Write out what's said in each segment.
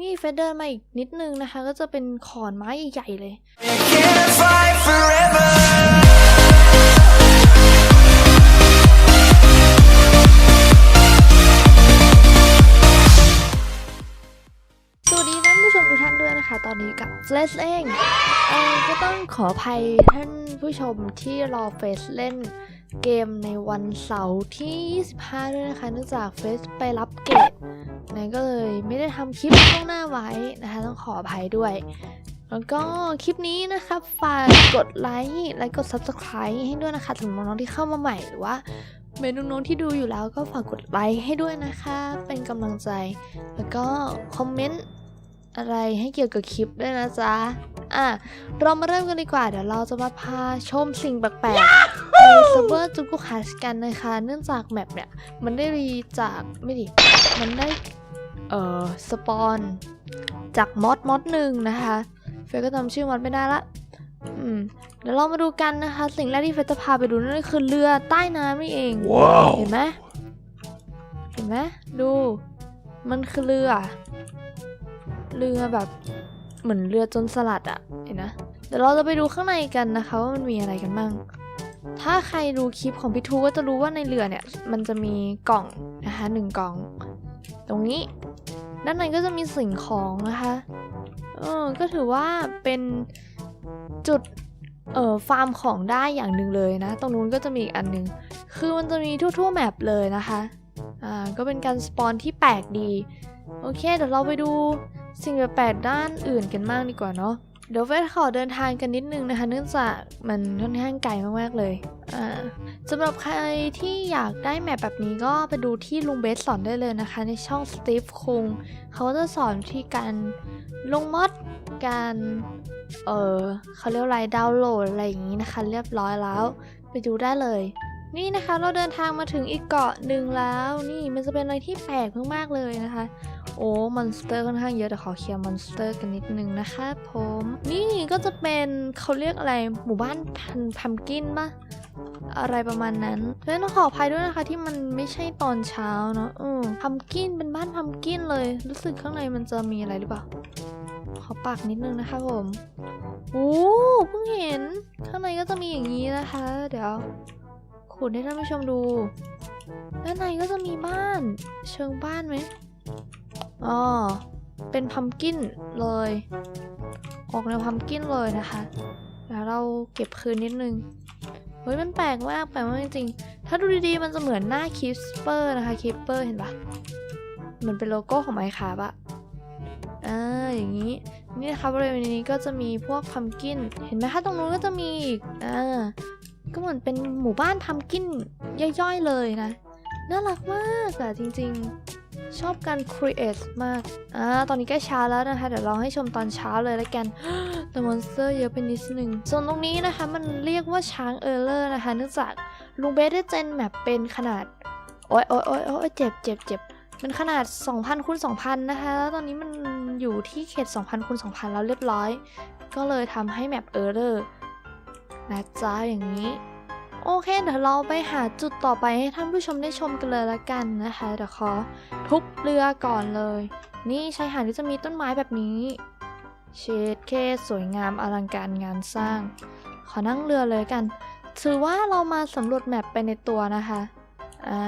นี่เฟเดินมาอีกนิดนึงนะคะ ก็จะเป็นขอนไม้ใหญ่ๆเลย สวัสดีท่านผู้ชมทุกท่านด้วยนะคะ ตอนนี้กับเฟสเองเออก็ต้องขออภัยท่านผู้ชมที่รอเฟสเล่น เกมในวันเสาร์ที่ 25 ด้วยนะคะ เนื่องจากเฟสไปรับเกรดนั้นก็เลยไม่ได้ทำคลิปล่วงหน้าไว้นะคะ ต้องขออภัยด้วย แล้วก็คลิปนี้นะคะฝากกดไลค์และกด subscribe ให้ด้วยนะคะสำหรับน้องที่เข้ามาใหม่หรือว่าเมนูน้องที่ดูอยู่แล้วก็ฝากกดไลค์ให้ด้วยนะคะ เป็นกำลังใจ แล้วก็คอมเมนต์ อะไรให้เกี่ยวกับคลิปด้วยนะจ๊ะ อะ เรามาเริ่มกันดีกว่า เดี๋ยวเราจะมาพาชมสิ่งแปลกๆในเซิร์ฟเวอร์จุกุคัสกันนะคะ เนื่องจากแมปเนี่ย มันได้รีจากไม่ดิ มันได้ เอ่อ สปอน จากมอดมอดหนึ่งนะคะ เฟยก็จำชื่อมอดไม่ได้ละ อืม เดี๋ยวเรามาดูกันนะคะ สิ่งแรกที่เฟยจะพาไปดูนั่นก็คือเรือใต้น้ำนี่เองเห็นไหมเห็นไหมดู มันคือเรือ เรือแบบเหมือนเรือจนสลัดอะเห็นนะ เดี๋ยวเราจะไปดูข้างในกันนะคะว่ามันมีอะไรกันบ้าง ถ้าใครดูคลิปของพี่ทูก็จะรู้ว่าในเรือเนี่ย มันจะมีกล่องนะคะหนึ่งกล่อง ตรงนี้ ด้านในก็จะมีสิ่งของนะคะเออก็ถือว่าเป็นจุดเอ่อฟาร์มของได้อย่างหนึ่งเลยนะ ตรงนู้นก็จะมีอีกอันหนึ่งคือมันจะมีทั่วๆแมปเลยนะคะ อ่า ก็เป็นการสปอนที่แปลกดี โอเค เดี๋ยวเราไปดู สิ่งแปลกด้านอื่นกันบ้างดีกว่าเนาะเดี๋ยวเฟสขอเดินทางกันนิดนึงนะคะเนื่องจากมันค่อนข้างไกลมากๆเลยอ่าสำหรับใครที่อยากได้แมปแบบนี้ก็ไปดูที่ลุงเบสสอนได้เลยนะคะ ในช่องสตีฟคุงเขาจะสอนที่การลงมอดการเออเขาเรียกอะไรดาวน์โหลดอะไรอย่างนี้นะคะ เรียบร้อยแล้ว ไปดูได้เลย นี่นะคะเราเดินทางมาถึงอีกเกาะหนึ่งแล้ว นี่มันจะเป็นอะไรที่แปลกมากๆเลยนะคะ โอ้มอนสเตอร์ค่อนข้างเยอะแต่ขอเคลียร์มอนสเตอร์กันนิดนึงนะคะผมนี่ก็จะเป็นเขาเรียกอะไรหมู่บ้านพันพัมกินปะอะไรประมาณนั้นเพื่อนต้องขออภัยด้วยนะคะที่มันไม่ใช่ตอนเช้าเนาะอืมพัมกินเป็นบ้านพัมกินเลย รู้สึกข้างในมันจะมีอะไรหรือเปล่าขอปากนิดนึงนะคะผมโอ้เพิ่งเห็น ข้างในก็จะมีอย่างนี้นะคะ เดี๋ยวขุดให้ท่านผู้ชมดูด้านในก็จะมีบ้าน เชิงบ้านไหม อ๋อเป็นพัมกินเลย ออกแนวพัมกินเลยนะคะเดี๋ยวเราเก็บคืนนิดนึง เฮ้ยมันแปลกมากแปลกมากจริงๆ ถ้าดูดีๆ มันจะเหมือนหน้าคิปเปอร์นะคะคิปเปอร์เห็นปะเหมือนเป็นโลโก้ของไมค์คาบอะอ่าอย่างนี้ นี่นะคะบริเวณนี้ก็จะมีพวกพัมกิน เห็นไหมคะตรงนู้นก็จะมีอีกอ่าก็เหมือนเป็นหมู่บ้านพัมกินย่อยๆเลยนะ น่ารักมากอะจริง ๆ ชอบการ create มาก อ่า ตอนนี้ใกล้เช้าแล้วนะคะ เดี๋ยวเราให้ชมตอนเช้าเลยล้วกัน แต่มอนสเตอร์เยอะไปนิดนึงส่วนตรงนี้นะคะมันเรียกว่าช้างเออร์เลอร์นะคะ เนื่องจากลุงเบสได้เจนแมปเป็นขนาด โอ๊ยโอ๊ยโอ๊ยโอ๊ยเจ็บเจ็บเจ็บมันขนาด 2,000คูณ2,000 นะคะ แล้วตอนนี้มันอยู่ที่เขต 2,000คูณ2,000 แล้วเรียบร้อย ก็เลยทำให้แมปเออร์เลอร์นะจ๊ะอย่างนี้ โอเค เดี๋ยวเราไปหาจุดต่อไปให้ท่านผู้ชมได้ชมกันเลยละกันนะคะเดี๋ยวขอทุบเรือก่อนเลย นี่ชายหาดก็จะมีต้นไม้แบบนี้เชดเคสวยงามอลังการงานสร้าง ขอนั่งเรือเลยกัน ถือว่าเรามาสำรวจแมปไปในตัวนะคะอ่า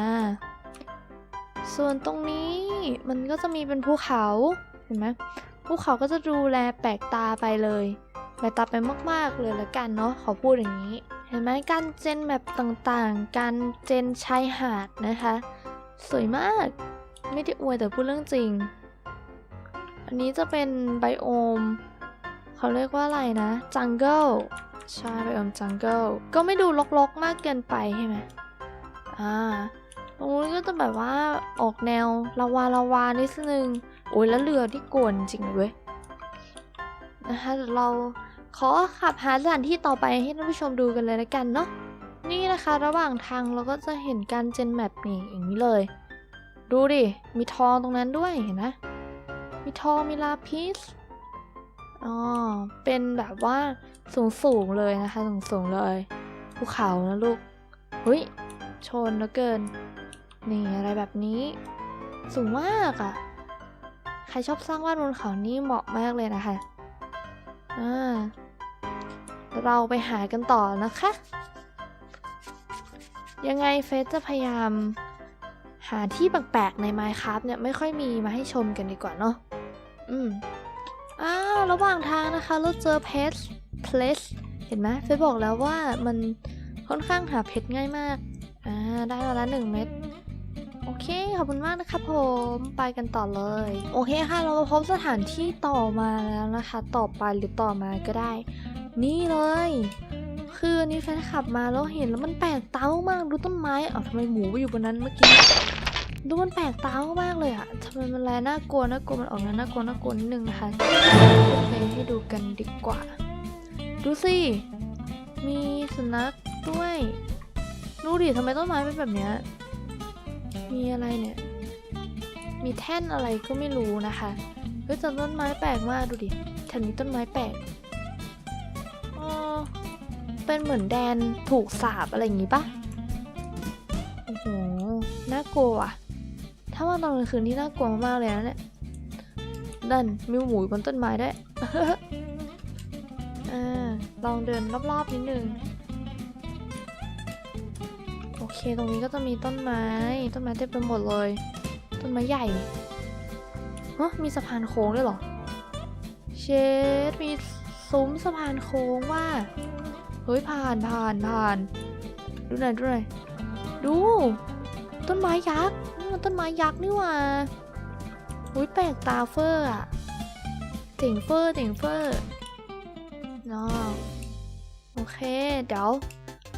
ส่วนตรงนี้มันก็จะมีเป็นภูเขาเห็นไหมภูเขาก็จะดูแลแปลกตาไปเลย แปลกตาไปมาก ๆ เลยละกันเนาะขอพูดอย่างนี้ เห็นไหมการเจนแบบต่างๆ การเจนชายหาดนะคะ สวยมากไม่ได้อวยแต่พูดเรื่องจริง อันนี้จะเป็นไบโอมเขาเรียกว่าอะไรนะจังเกิลใช่ไบโอมจังเกิลก็ไม่ดูรกๆมากเกินไปใช่ไหมอ่าตรงนู้นก็จะแบบว่าออกแนวลาวาลาวานิดนึงโอ้ยแล้วเรือที่กวนจริงเลยเว้ยนะคะเดี๋ยวเรา ขอขับหาสถานที่ต่อไปให้ท่านผู้ชมดูกันเลยละกันเนาะนี่นะคะ ระหว่างทางเราก็จะเห็นการเจนแมปนี่อย่างนี้เลย ดูดิ มีทองตรงนั้นด้วยเห็นนะ มีทองมีลาพิสอ๋อเป็นแบบว่าสูงสูงเลยนะคะ สูงสูงเลยภูเขานะลูกเฮ้ยชนแล้วเกิน นี่อะไรแบบนี้ สูงมากอะ่ะ ใครชอบสร้างบ้านบนเขานี่เหมาะมากเลยนะคะอ่า เราไปหากันต่อนะคะ ยังไงเฟสจะพยายามหาที่แปลกๆใน Minecraft เนี่ยไม่ค่อยมีมาให้ชมกันดีกว่าเนาะ อืม อ้าว ระหว่างทางนะคะ เราเจอเพชรเพลสเห็นไหมเฟซบอกแล้วว่ามันค่อนข้างหาเพชรง่ายมาก อ่า ได้มาแล้วหนึ่งเม็ด โอเค ขอบคุณมากนะคะผม ไปกันต่อเลย โอเคค่ะ เรามาพบสถานที่ต่อมาแล้วนะคะ ต่อไปหรือต่อมาก็ได้ นี่เลย คืออันนี้แฟนขับมาแล้วเห็นแล้วมันแปลกตามากดูต้นไม้เอ้าทำไมหมูไปอยู่บนนั้นเมื่อกี้ดูมันแปลกตามากเลยอะทำไมมันแลน่ากลัวน่ากลัวมันออกแนวน่ากลัวน่ากลัวนิดนึงนะคะโอเคให้ดูกันดีกว่า ดูสิมีสุนัขด้วยดูดิทำไมต้นไม้เป็นแบบเนี้ยมีอะไรเนี่ย มีแท่นอะไรก็ไม่รู้นะคะเฮ้ยแต่ต้นไม้แปลกมากดูดิแถวนี้ต้นไม้แปลก เป็นเหมือนแดนถูกสาบอะไรอย่างงี้ปะโอ้โห น่ากลัวอะถ้าว่าตอนกลางคืนที่น่ากลัวมากเลยนะเนี่ยดันมีหมูอยู่บนต้นไม้ด้วยอ่าลองเดินรอบๆนิดนึง โอเค ตรงนี้ก็จะมีต้นไม้ ต้นไม้เต็มไปหมดเลย ต้นไม้ใหญ่ฮะมีสะพานโค้งด้วยเหรอ เชดมีซุ้มสะพานโค้งว่า เฮ้ยผ่านผ่านผ่าน ดูหน่อยดูหน่อยดู ต้นไม้ยักษ์นี่มันต้นไม้ยักษ์นี่หว่าอุ้ยแปลกตาเฟอร์อะเจ๋งเฟอร์เจ๋งเฟอร์เนาะโอเค เดี๋ยว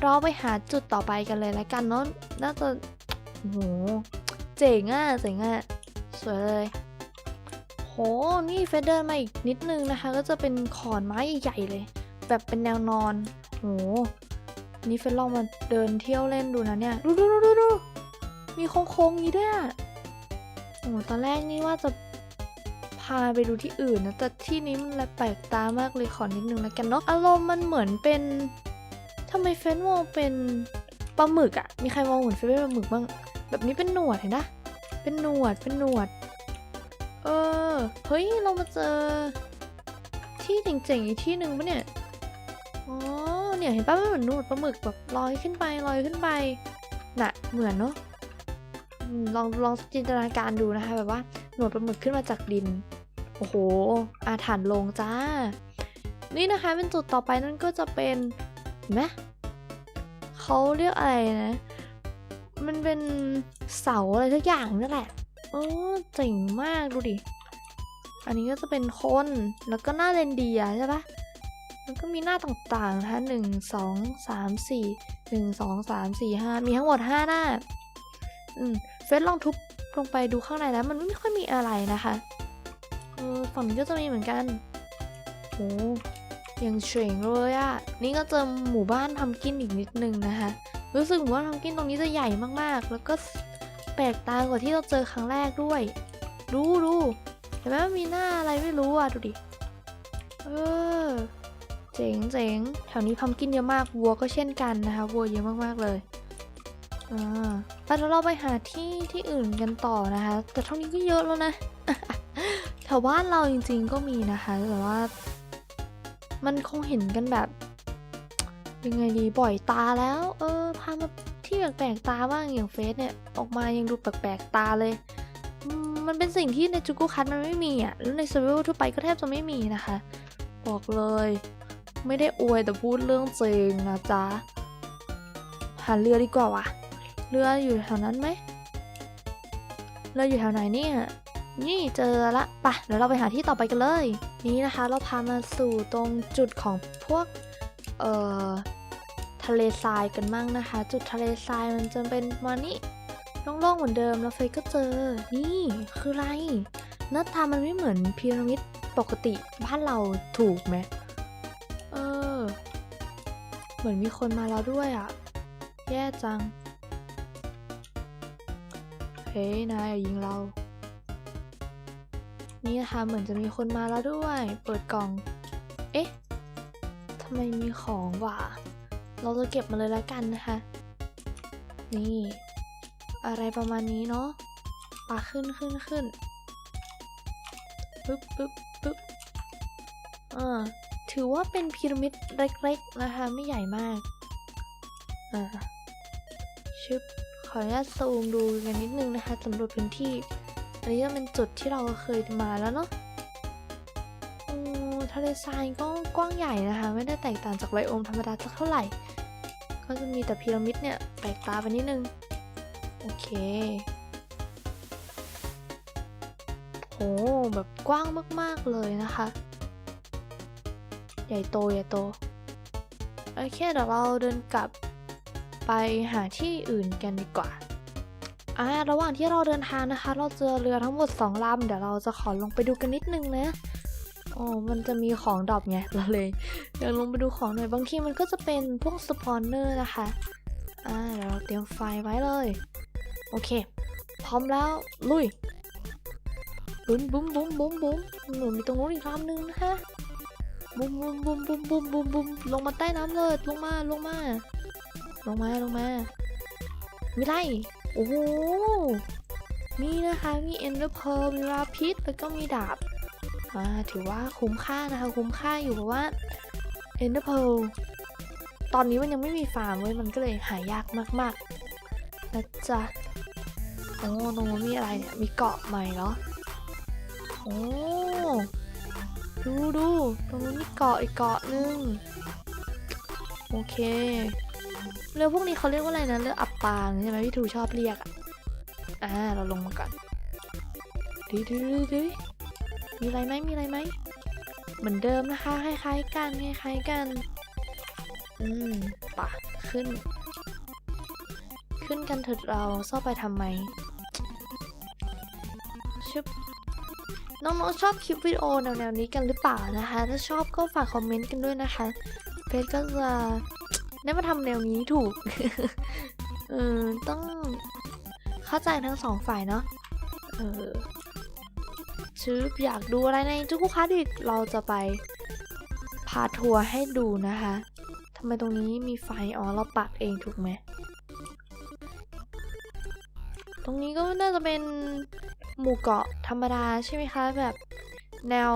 เราไปหาจุดต่อไปกันเลยแล้วกันเนาะน่าจะโอ้โหเจ๋งอะเจ๋งอะสวยเลยโหนี่เฟดเดินมาอีกนิดนึงนะคะ ก็จะเป็นขอนไม้ใหญ่ๆเลย แบบเป็นแนวนอน โห นี่เฟดลองมาเดินเที่ยวเล่นดูนะเนี่ย ดูดูดูดูดูมีโค้งๆนี้ด้วยอะโอ้โหตอนแรกนี่ว่าจะพาไปดูที่อื่นนะ แต่ที่นี้มันแปลกตามากเลยขอนิดนึงแล้วกันเนาะ อารมณ์มันเหมือนเป็นทำไมเฟซมองเป็นปลาหมึกอะมีใครมองเหมือนเฟซเป็นปลาหมึกบ้าง แบบนี้เป็นหนวดเห็นปะเป็นหนวด เป็นหนวด เออ เฮ้ย เรามาเจอที่เจ๋งๆอีกที่หนึ่งปะเนี่ย อ๋อ เนี่ยเห็นปะมันเหมือนหนวดปลาหมึกแบบลอยขึ้นไปลอยขึ้นไปน่ะเหมือนเนาะลองลองจินตนาการดูนะคะ แบบว่าหนวดปลาหมึกขึ้นมาจากดิน โอ้โห อาถรรพ์ลงจ้า นี่นะคะเป็นจุดต่อไปนั่นก็จะเป็นเห็นไหมเขาเรียกอะไรนะ มันเป็นเสาอะไรทุกอย่างนั่นแหละโอ้เจ๋งมากดูดิ อันนี้ก็จะเป็นคนแล้วก็หน้าเรนเดียใช่ปะ มันก็มีหน้าต่างๆนะคะหนึ่งสองสามสี่หนึ่งสองสามสี่ห้ามีทั้งหมดห้าหน้า อืมเฟซลองทุบลงไปดูข้างในแล้ว มันไม่ค่อยมีอะไรนะคะเออฝั่งนี้ก็จะมีเหมือนกันโอ้ยังเฉงเลยอะ่ะนี่ก็เจอหมู่บ้านทำกินอีกนิดนึงนะคะ รู้สึกหมู่บ้านทำกินตรงนี้จะใหญ่มากๆ แล้วก็แปลกตากว่าที่เราเจอครั้งแรกด้วย ดูดูเห็นไหมมันมีหน้าอะไรไม่รู้อะ ดูดิ เออ เจ๋งเจ๋งแถวนี้พัมกินเยอะมาก วัวก็เช่นกันนะคะ วัวเยอะมากๆเลยอ่าแล้วเราไปหาที่ที่อื่นกันต่อนะคะ แต่เท่านี้ก็เยอะแล้วนะ แถวบ้านเราจริงๆก็มีนะคะ แต่ว่า มันคงเห็นกันแบบยังไงดี บ่อยตาแล้ว เออ พามาที่แปลกๆตาบ้างอย่างเฟซเนี่ย ออกมายังดูแปลกๆตาเลยมันเป็นสิ่งที่ในจูกูคัทมันไม่มีอะ แล้วในเซเวลทั่วไปก็แทบจะไม่มีนะคะ บอกเลย ไม่ได้อวยแต่พูดเรื่องจริงนะจ๊ะ หาเรือดีกว่าวะเรืออยู่แถวนั้นไหมเรืออยู่แถวไหนเนี่ย นี่เจอละปะเดี๋ยวเราไปหาที่ต่อไปกันเลย นี่นะคะเราพามาสู่ตรงจุดของพวก เอ่อ ทะเลทรายกันมั่งนะคะ จุดทะเลทรายมันจะเป็นมานี่โล่งๆเหมือนเดิมแล้วเฟยก็เจอ นี่คืออะไรหน้าตามันไม่เหมือนพีระมิดปกติบ้านเราถูกไหม มือนมีคนมาแล้วด้วยอะ่ะ แย่จัง เฮ้ยนายอย่ายิงเรา นี่นะคะเหมือนจะมีคนมาแล้วด้วย เปิดกล่อง เอ๊ะทำไมมีของวะเราจะเก็บมาเลยแล้วกันนะคะ นี่ อะไรประมาณนี้เนาะปาขึ้นขึ้นขึ้นปึ๊บปึ๊บปึ๊บอ่า ถือว่าเป็นพีระมิดเล็กๆนะคะ ไม่ใหญ่มากอ่าชึบขออนุญาตซูมดูกันนิดนึงนะคะสำรวจพื้นที่ อันนี้ก็เป็นจุดที่เราเคยมาแล้วเนาะอืมทะเลทรายก็กว้างใหญ่นะคะ ไม่ได้แตกต่างจากไบโอมธรรมดาสักเท่าไหร่ ก็จะมีแต่พีระมิดเนี่ยแปลกตาไปนิดนึง โอเคโหแบบกว้างมากๆเลยนะคะ ใหญ่โตใหญ่โต โอเคเดี๋ยวเราเดินกลับไปหาที่อื่นกันดีกว่าอ่าระหว่างที่เราเดินทางนะคะ เราเจอเรือทั้งหมด 2ลำเดี๋ยวเราจะขอลงไปดูกันนิดนึงนะอ๋อมันจะมีของดรอปไงเราเลยเดี๋ยวลงไปดูของหน่อยบางทีมันก็จะเป็นพวกสปอนเนอร์นะคะอ่าเดี๋ยวเราเตรียมไฟไว้เลย โอเค พร้อมแล้วลุยบุ้มบุ้มบุ้มบุ้มบุ้มหนูมีตรงนู้นอีกลำหนึ่งนะคะ บุ้มบุ้มบุ้มบุ้มบุ้มบุ้มบุ้มลงมาใต้น้ำเลยลงมาลงมา ลงมาลงมามีไรโอ้โหนี่นะคะมีเอ็นเดอร์เพลมีราพิษแล้วก็มีดาบอ่าถือว่าคุ้มค่านะคะ คุ้มค่าอยู่เพราะว่าเอ็นเดอร์เพลตอนนี้มันยังไม่มีฟาร์มเว้ยมันก็เลยหายากมากๆนะจ๊ะโอ้ตรงนู้มีอะไรเนี่ยมีเกาะใหม่เหรอโอ้ ดูดูตรงนู้นมีเกาะอีกเกาะหนึง โอเค เรือพวกนี้เขาเรียกว่าอะไรนะ เรืออับปางใช่ไหมพี่ทูชอบเรียกอะอ่าเราลงมาก่อนดูดูดูดูมีอะไรไหมมีอะไรไหมเหมือนเดิมนะคะคล้ายๆกันคล้ายๆกัน อืมปะขึ้น ขึ้นกันเถิดเราเศร้าไปทำไม น้องๆชอบคลิปวิดีโอแนวๆนี้กันหรือเปล่านะคะ ถ้าชอบก็ฝากคอมเมนต์กันด้วยนะคะเฟซก็จะได้มาทำแนวนี้ถูกเออต้องเข้าใจทั้งสองฝ่ายเนาะเออชื่ออยากดูอะไรในจุกุคาดิเราจะไปพาทัวร์ให้ดูนะคะทำไมตรงนี้มีไฟอ๋อเราปักเองถูกไหมตรงนี้ก็น่าจะเป็น หมู่เกาะธรรมดาใช่ไหมคะแบบแนว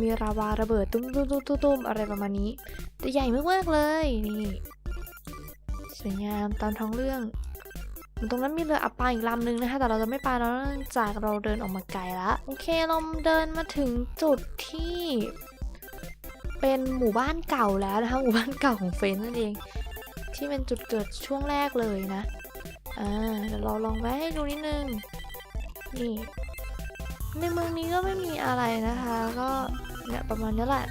มีราวาระเบิดตุ้มตุ้มตุ้มตุ้มตุ้มอะไรประมาณนี้แต่ใหญ่มากๆเลยนี่สวยงามตามท้องเรื่อง ตรงนั้นมีเรืออับปางอีกลำหนึ่งนะคะ แต่เราจะไม่ไปแล้วเนื่องจากเราเดินออกมาไกลละโอเคเราเดินมาถึงจุดที่ เป็นหมู่บ้านเก่าแล้วนะคะ หมู่บ้านเก่าของเฟนซ์นั่นเอง ที่เป็นจุดเกิดช่วงแรกเลยนะอ่าเดี๋ยวเราลองแวะให้ดูนิดนึงนี่ ในเมืองนี้ก็ไม่มีอะไรนะคะ ก็เนี่ยประมาณนี้แหละ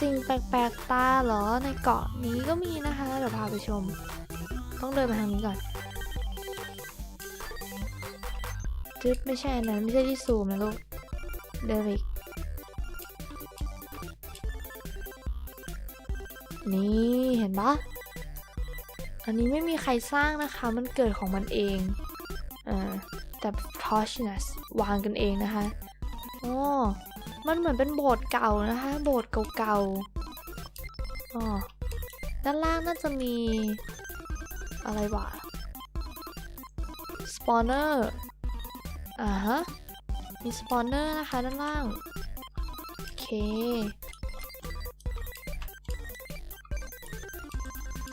สิ่งแปลกๆตาเหรอในเกาะนี้ก็มีนะคะเดี๋ยวพาไปชม ต้องเดินมาทางนี้ก่อนจึ๊บไม่ใช่นนั้นไม่ใช่ที่ซูมนะลูกเดินไปอีกนี่เห็นปะอันนี้ไม่มีใครสร้างนะคะ มันเกิดของมันเองอ่า แต่ t o s h n e s วางกันเองนะคะอ๋อมันเหมือนเป็นโบสถ์เก่านะคะ โบสถ์เก่าๆอ๋อด้านล่างน่าจะมี อะไรวะ spawner อ่าฮะ มีสปอนเนอร์นะคะด้านล่าง โอเค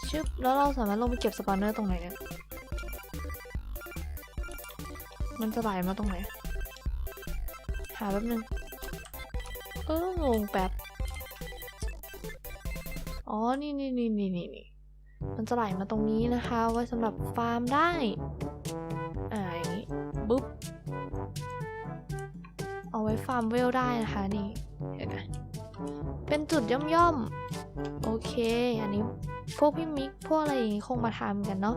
ชึบแล้วเราสามารถลงไปเก็บสปอนเนอร์ตรงไหนเนี่ย มันจะไหลมาตรงไหน หาแป๊บนึง เอองงแป๊บ อ๋อ นี่นี่นี่นี่นี่นี่มันจะไหลมาตรงนี้นะคะ ไว้สำหรับฟาร์มได้ อ่าอย่างนี้บุ๊บ เอาไว้ฟาร์มเวลได้นะคะนี่เห็นไหมเป็นจุดย่อมๆ โอเค อันนี้พวกพี่มิก พวกอะไรอย่างงี้คงมาทำกันเนาะ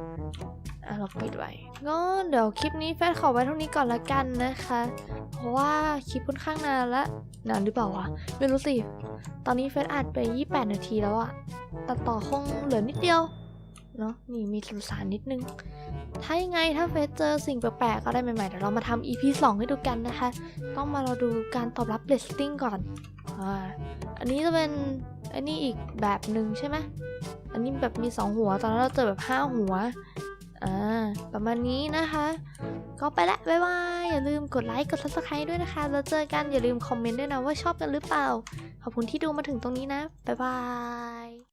อะเราปิดไว้ก็เดี๋ยวคลิปนี้แฟนขอไว้เท่านี้ก่อนละกันนะคะ เพราะว่าคลิปค่อนข้างนานละนานหรือเปล่าวะไม่รู้สิตอนนี้เฟซอัดไป 28 นาทีแล้วอะตัดต่อคงเหลือนิดเดียวเนาะนี่มีสุสานนิดนึง ถ้ายังไงถ้าเฟซเจอสิ่งแปลกๆอะไรใหม่ๆเดี๋ยวเรามาทำ EP 2 ให้ดูกันนะคะ ต้องมาเราดูการตอบรับเรตติ้งก่อนอ่าอันนี้จะเป็นอันนี้อีกแบบหนึ่งใช่ไหมอันนี้แบบมี 2 หัว ตอนนั้นเราเจอแบบ 5 หัว อ่าประมาณนี้นะคะก็ไปละบ๊ายบายอย่าลืมกดไลค์กด subscribe ด้วยนะคะ แล้วเจอกันอย่าลืมคอมเมนต์ด้วยนะว่าชอบกันหรือเปล่า ขอบคุณที่ดูมาถึงตรงนี้นะ บ๊ายบาย